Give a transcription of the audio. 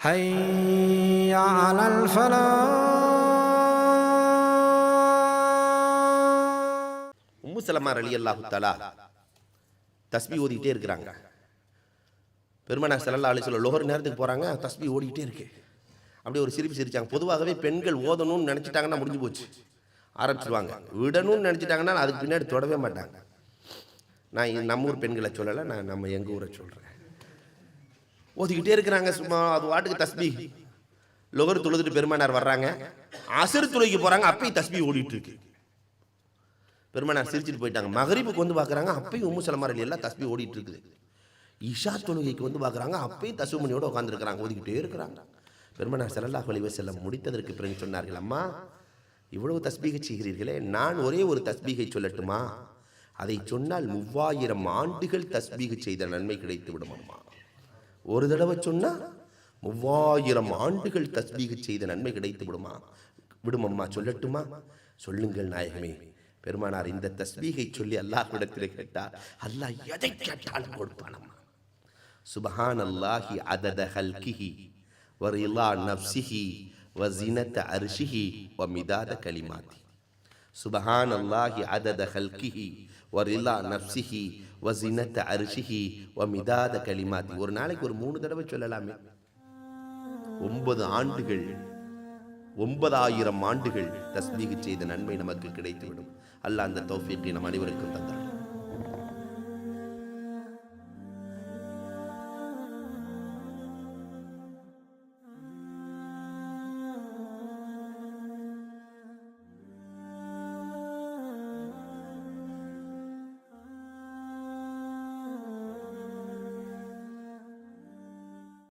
حي على الفلاح உம்மு சலமா அலி அல்லாஹு தலா தஸ்பி ஓதிக்கிட்டே இருக்கிறாங்க பெருமனா சல்லா அலி சொல்ல லோகர் நேரத்துக்கு போகிறாங்க தஸ்பி ஓடிக்கிட்டே இருக்கு அப்படியே ஒரு சிரிப்பு சிரிச்சாங்க பொதுவாகவே பெண்கள் ஓதணும்னு நினச்சிட்டாங்கன்னா முடிஞ்சு போச்சு ஆரம்பிச்சிருவாங்க விடணும்னு நினச்சிட்டாங்கன்னா அதுக்கு பின்னாடி தொடவே மாட்டாங்க நான் இது நம்ம ஊர் பெண்களை சொல்லலை நான் நம்ம எங்கள் ஊரை சொல்கிறேன் ஓதிக்கிட்டே இருக்கிறாங்க சும்மா அது வாட்டுக்கு தஸ்பி. லொகர் தொழுதுட்டு பெருமானார் வர்றாங்க. அசர் துளைக்கு போகிறாங்க அப்பயும் தஸ்பி ஓடிட்டு இருக்கு பெருமானார் சிரிச்சுட்டு போயிட்டாங்க. மகரிப்புக்கு வந்து பார்க்குறாங்க அப்பயும் உம்மு சலமார் எல்லாம் தஸ்பி ஓடிட்டு இருக்குது இஷா தொழுகைக்கு வந்து பார்க்குறாங்க அப்பயும் தசுமணியோட உட்காந்துருக்கிறாங்க ஓதிக்கிட்டே இருக்கிறாங்க. பெருமானார் செல்லல்லா அலைஹி செல்ல முடித்ததற்கு பிறகு சொன்னார்கள் அம்மா இவ்வளவு தஸ்பீகை செய்கிறீர்களே நான் ஒரே ஒரு தஸ்பீகை சொல்லட்டுமா? அதை சொன்னால் மூவாயிரம் ஆண்டுகள் தஸ்பீகை செய்த நன்மை கிடைத்து விடும் அம்மா ஒரு தடவை சொன்னா மூவாயிரம் ஆண்டுகள் தஸ்பீக செய்த நன்மை கிடைத்து விடுமா? விடுமம்மா சொல்லட்டுமா? சொல்லுங்கள் நாயகமே. பெருமானார் இந்த தஸ்பீகை சொல்லி அல்லாஹ்விடத்தில் கேட்டார். அல்லாஹ் எதை கேட்டாலும் கொடுப்பானம்மா. சுபஹான் அல்லாஹி அதத ஹல்கிஹி வரிலா நப்சிஹி வசினத்த வ வமிதாத கலிமாதி சுபஹான் அல்லாஹி அதத ஹல்கிஹி வரிலா நப்சிஹி வசினத்த அரிசிஹி மிதாத களிமாத்தி ஒரு நாளைக்கு ஒரு மூணு தடவை சொல்லலாமே. ஒன்பது ஆண்டுகள் ஒன்பதாயிரம் ஆண்டுகள் தஸ்மீக செய்த நன்மை நமக்கு கிடைத்துவிடும். அல்லாஹ் அந்த தௌஃபீக்கை நம் அனைவருக்கும் தந்தார்